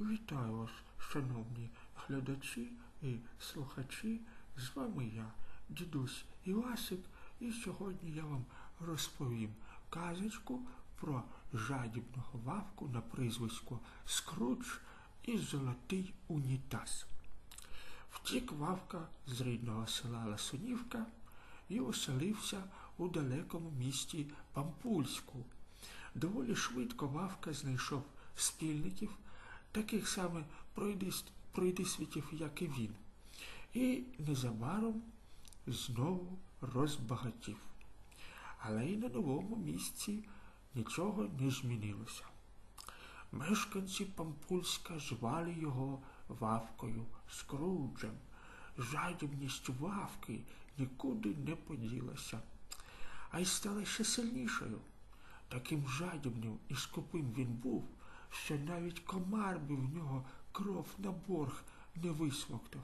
Вітаю вас, шановні глядачі і слухачі. З вами я, дідусь Івасик, і сьогодні я вам розповім казочку про жадібного вавку на прізвисько Скрудж і золотий унітаз. Втік вавка з рідного села Ласунівка і оселився у далекому місті Пампульську. Доволі швидко Вавка знайшов спільників, таких саме пройдис- пройдисвітів, як і він, і незабаром знову розбагатів. Але й на новому місці нічого не змінилося. Мешканці Пампульська звали його Вавкою Скруджем. Жадібність Вавки нікуди не поділася, а й стала ще сильнішою. Таким жадібним і скупим він був, що навіть комар би в нього кров на борг не висмоктав.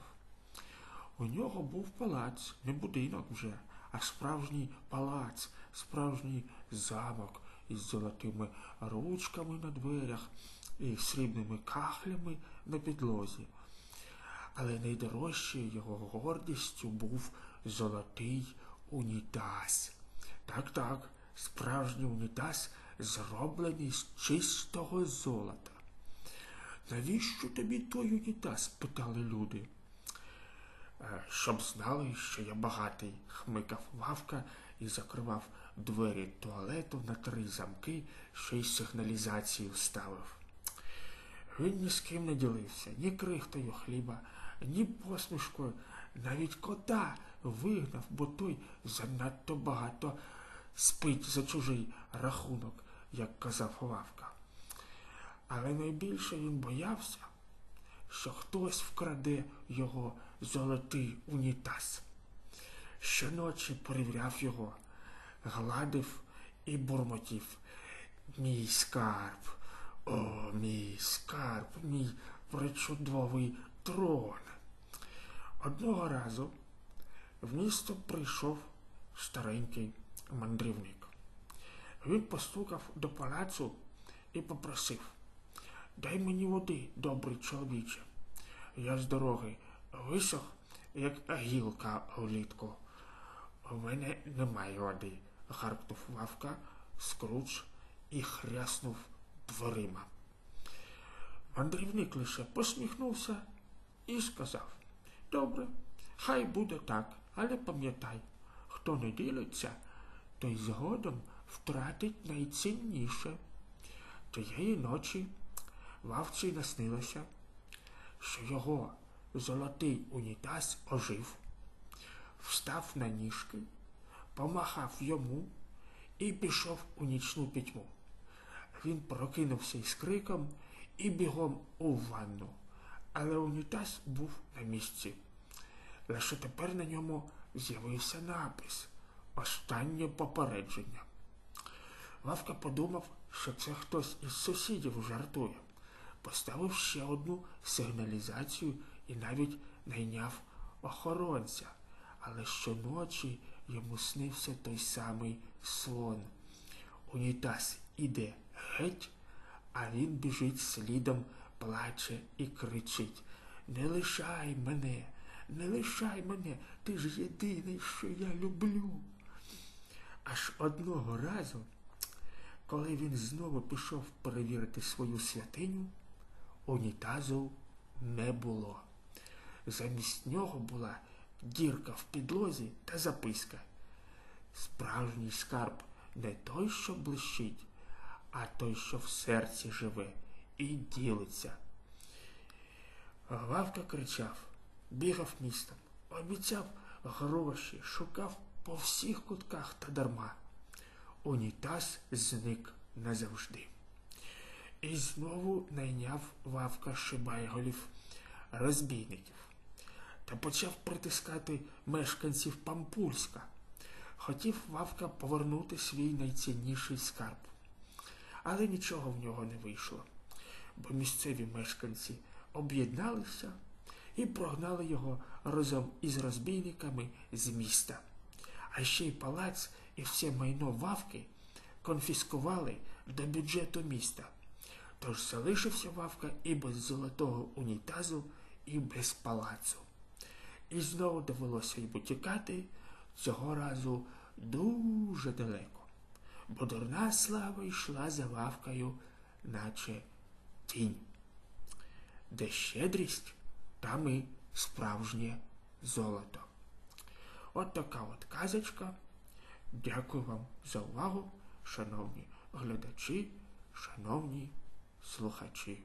У нього був палац, не будинок вже, а справжній палац, справжній замок із золотими ручками на дверях і срібними кахлями на підлозі. Але найдорожчою його гордістю був золотий унітаз. Так, так, справжній унітаз зроблений з чистого золота. Навіщо тобі той унітаз? питали люди. «Е, Щоб знали, що я багатий, хмикав Вавка і закривав двері туалету на три замки, ще й сигналізацію ставив. Він ні з ким не ділився, ні крихтою хліба, ні посмішкою, навіть кота вигнав, бо той занадто багато спить за чужий рахунок, як казав Вавка. Але найбільше він боявся, що хтось вкраде його золотий унітаз. Щоночі перевіряв його, гладив і бурмотів. Мій скарб, о, мій скарб, мій причудовий трон. Одного разу в місто прийшов старенький мандрівник. Він постукав до палацу і попросив Дай мені води, добрий чоловіче. Я з дороги висох, як гілка влітку. У мене немає води, гаркнув Вавка, скруч і хряснув дверима. Мандрівник лише посміхнувся і сказав Добре, хай буде так, але пам'ятай, хто не ділиться, той згодом втратить найцінніше. Тієї ночі Вавці наснилося, що його золотий унітаз ожив, встав на ніжки, помахав йому і пішов у нічну пітьму. Він прокинувся із криком і бігом у ванну, але унітаз був на місці. Лише тепер на ньому з'явився напис Останнє попередження. Вавка подумав, що це хтось із сусідів жартує. Поставив ще одну сигналізацію і навіть найняв охоронця. Але щоночі йому снився той самий сон. Унітаз іде геть, а він біжить слідом, плаче і кричить Не лишай мене, не лишай мене, ти ж єдиний, що я люблю. Аж одного разу, коли він знову пішов перевірити свою святиню, унітазу не було. Замість нього була дірка в підлозі та записка. Справжній скарб не той, що блищить, а той, що в серці живе і ділиться. Вавка кричав, бігав містом, обіцяв гроші, шукав по всіх кутках та дарма. Унітаз зник назавжди. І знову найняв Вавка Шибайголів розбійників та почав притискати мешканців Пампульська. Хотів Вавка повернути свій найцінніший скарб. Але нічого в нього не вийшло, бо місцеві мешканці об'єдналися і прогнали його разом із розбійниками з міста. А ще й палац і все майно Вавки конфіскували до бюджету міста. Тож залишився Вавка і без золотого унітазу, і без палацу. І знову довелося йому тікати цього разу дуже далеко, бо дурна слава йшла за Вавкою, наче тінь. Де щедрість, там і справжнє золото. От така от казочка. Дякую вам за увагу, шановні глядачі, шановні слухачі.